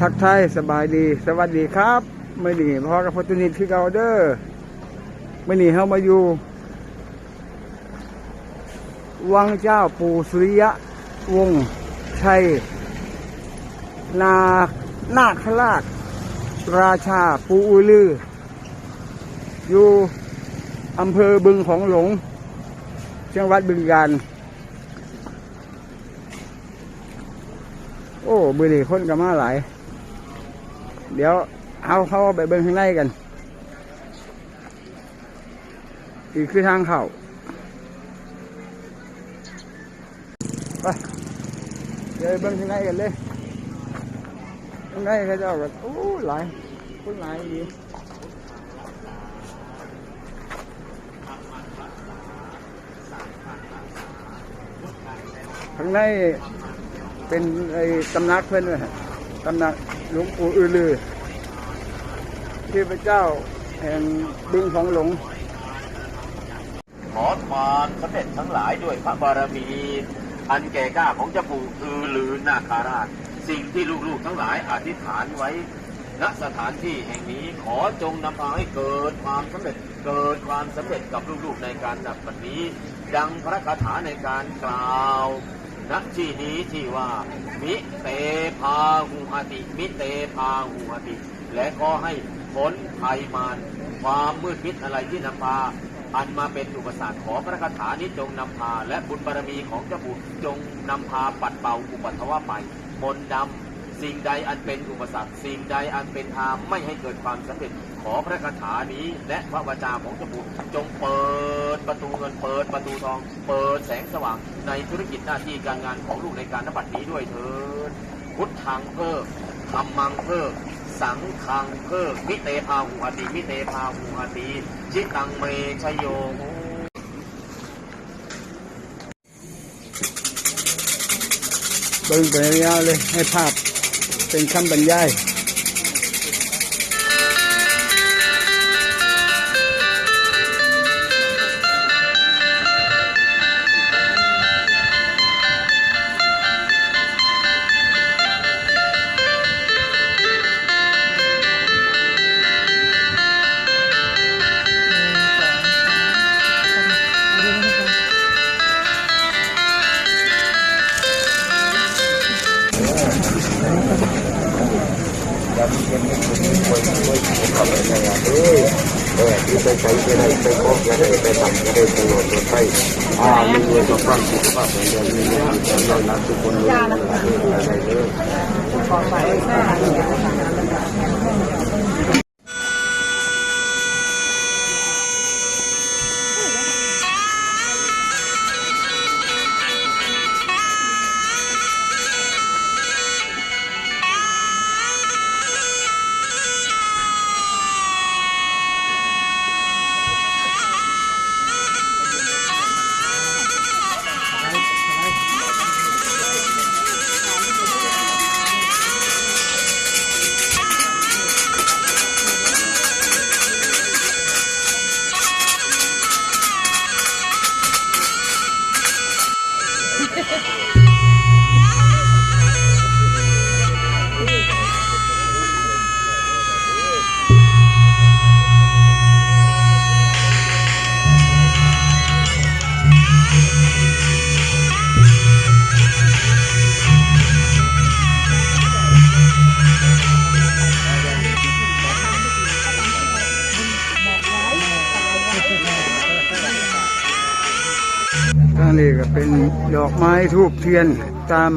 ทักทายสบายดี สวัสดีครับมื่อนี้พอกับพอตุนิตคือเกาเดอร์มื่อนี้เฮามาอยู่ วังเจ้าปู่สุริยะ วงชัย นานาคราช ราชาปูอุลือ อยู่อำเภอบึงของหลงจังหวัดบึงกาฬโอ้บือนีคนก็มาหลาย เดี๋ยวเอาเข้าไปเบิ่งข้างในกันอีกคือทางเข้าไปเดี๋ยวเบิ่งข้างในกันเลยข้างในเขาเจ้าก็โอ้หลายคนหลายดีข้างในเป็นไอ้ตำนักเพื่อนเลย ตำนักหลวงปู่อือลือเทพเจ้าแห่งบึงของหลง ขอความสำเร็จทั้งหลายด้วยพระบารมีอันแก่กล้าของเจ้าปู่อือลือนาคาราช สิ่งที่ลูกๆทั้งหลายอธิษฐานไว้ณสถานที่แห่งนี้ขอจงนำพาให้เกิดความสำเร็จเกิดความสำเร็จกับลูกๆในการนับวันนี้ ดังพระคาถาในการกล่าว ณที่นี้ที่ว่า มิเตพาหูหติ มิเตพาหูหติ และก็ให้พ้นภัยมารความมืดมิดอะไรที่นำพาอันมาเป็นอุปสรรคขอพระคาถานี้จงนำพา และบุญบารมีของเจ้าปู่จงนำพาปัดเป่าอุปัทวะไปมนดำสิ่งใดอันเป็นอุปสรรค สิ่งใดอันเป็นทางไม่ให้เกิดความสำเร็จ ขอพระคาถานี้ และพระวจาของเจ้าปู่จงเปิดประตูเงินเปิดประตูทอง เปิดแสงสว่างในธุรกิจหน้าที่การงานของลูกในการนบัดนี้ด้วยเถิดพุทธังเพิ่มธรรมังเพิ่มสังขังเพิ่มมิเตพาหูหติมิเตพาหูหติจิตังเมชโยเบิ่งไปยาวเลยให้ภาพเป็นคำบรรยาย เออที่ไปใช้ก็ได้ไปพบก็ได้ไปทำก็ได้ตลอดไปอ่ามีเงินก็ฟังสุขภาพเหมือนเดิมมีเงินมีเรานักทุกคนเลยอะไรเลย เป็นดอกไม้ทูบเทียนตาม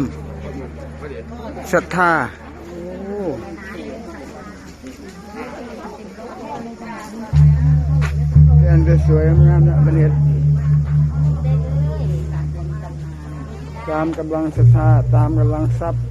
ศรัทธาเทียนจะสวยงามนะบันเนตตามกำลังศรัทธาตามกำลังทรัพย์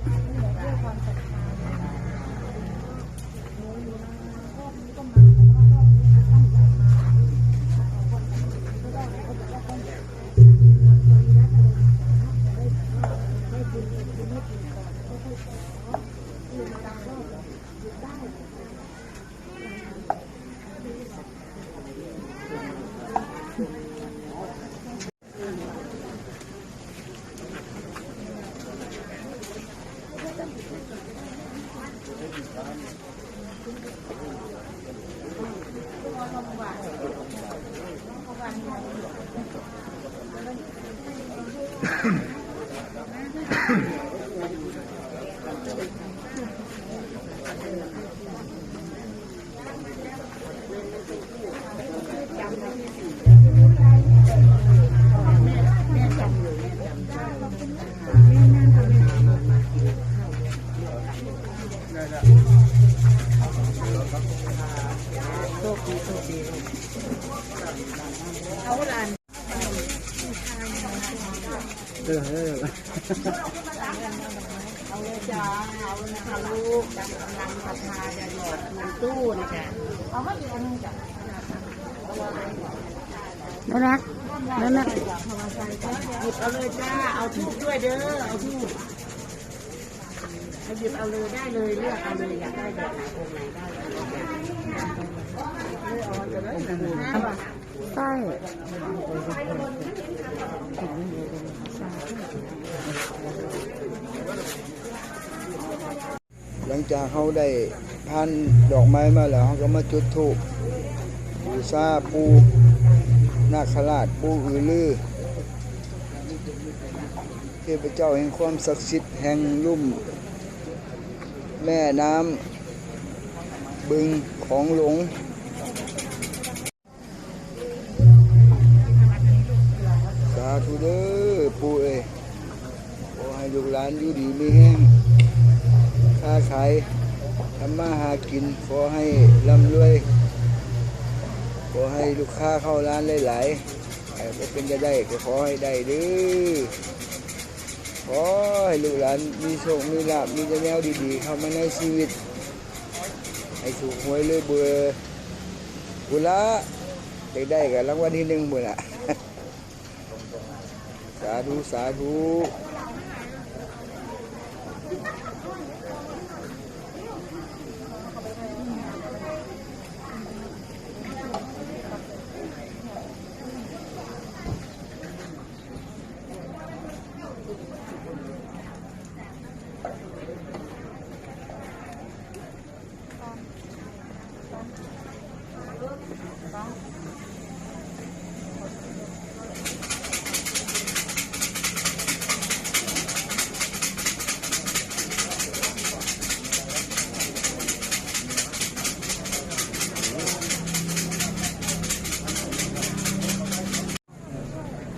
เอาหลาน อเออเอาเลยจ้าเอาเลยนะคะลูกกำลังศรัทธาจะหยอดลงตู้นะคะเอามาอีกอันนึงจ้ะน่ารักนั่นน่ะหยิบเอาเลยจ้า เอาทูบด้วยเด้อ เอาทูบหยิบเอาเลยได้เลยเลือกเอาเลยอยากได้แบบไหนองค์ไหนได้ใช่หลัง จากเขาได้พันดอกไม้มาแล้วเขาก็มาจุดธูปบูชาปูนาคราชปูอือลือเทพเจ้าแห่งความศักดิ์สิทธิ์แห่งลุ่ม แม่น้ำบึงของหลงสาธุเด้อปูเอ้ขอให้ลูกหลานอยู่ดีมีแห้ง ค้าขายทำมาหากิน ขอให้ร่ำรวย ขอให้ลูกค้าเข้าร้านหลายๆใครบ่เป็นจะได้ก็ขอให้ได้ด้อขอให้ลูกหลานมีโชค มีลาภมีแนวดีๆ เข้ามาในชีวิต ให้ถูกหวยเลยเบื่อบุละได้ได้กับรางวัลที่หนึ่งบุละสาธุ สาธุ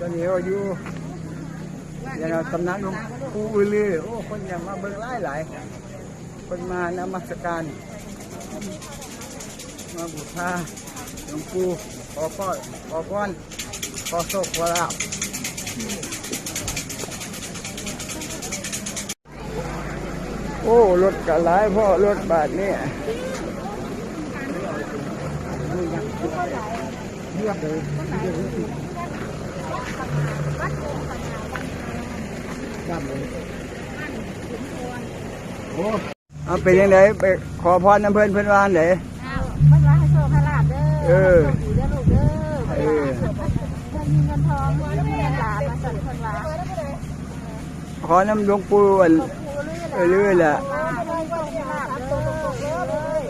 ตอนนี้เราอยู่อย่างเราตำนานหลวงปู่อือลือโอ้คนอย่างมาเบิ่งหลายหลายคนมานมัสการ มาบูชาหลวงปู่ขอพรขอพรขอโชคขอลาภโอ้รถกะหลายพ่อรถบาทนี่เรียบเลย ครับเลยโอ้เอาเป็นยังไงไปขอพรน้ำเพิ่นเพิ่นวาอันไหนมันว่าให้โชคให้ลาบเด้อเออโชคดีเด้อลูกเด้อเออเงินมีเงินทองมีเงินหลานมาสั่นคนว่าขอน้ำหลวงปู่อันเออลือแหละให้โชคให้ลาบเด้อเลย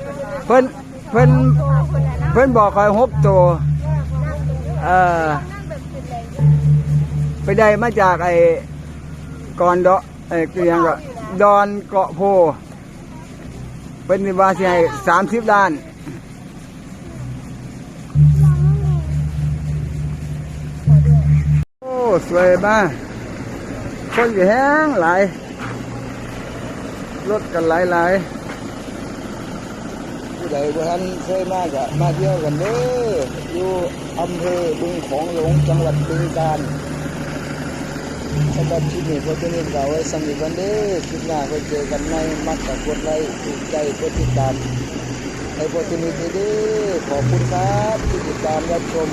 เพิ่นเพิ่นเพิ่นบอกคอยหกตัวเอ่อ ไปได้มาจากไอ้กอนดอไอ้คือหยังก็ดอนเกาะโพ เป็นวาสิให้สามสิบล้าน โอ้ สวยมากคนก็แห้งหลายรถกันหลายหลายผู้ใดบ่ทันเคยมาก็มาเที่ยวกันเด้ออยู่อำเภอบึงของหลงจังหวัดบึงกาฬ สำหรับคลิปนี้ก็จะเน้นกล่าวไว้สำหรับวันเด้อคลิปหน้าก็เจอกันใหม่มักกับกดไลค์ถูกใจกดติดตามให้โปรตินิตเด้อขอบคุณครับที่ติดตามรับชม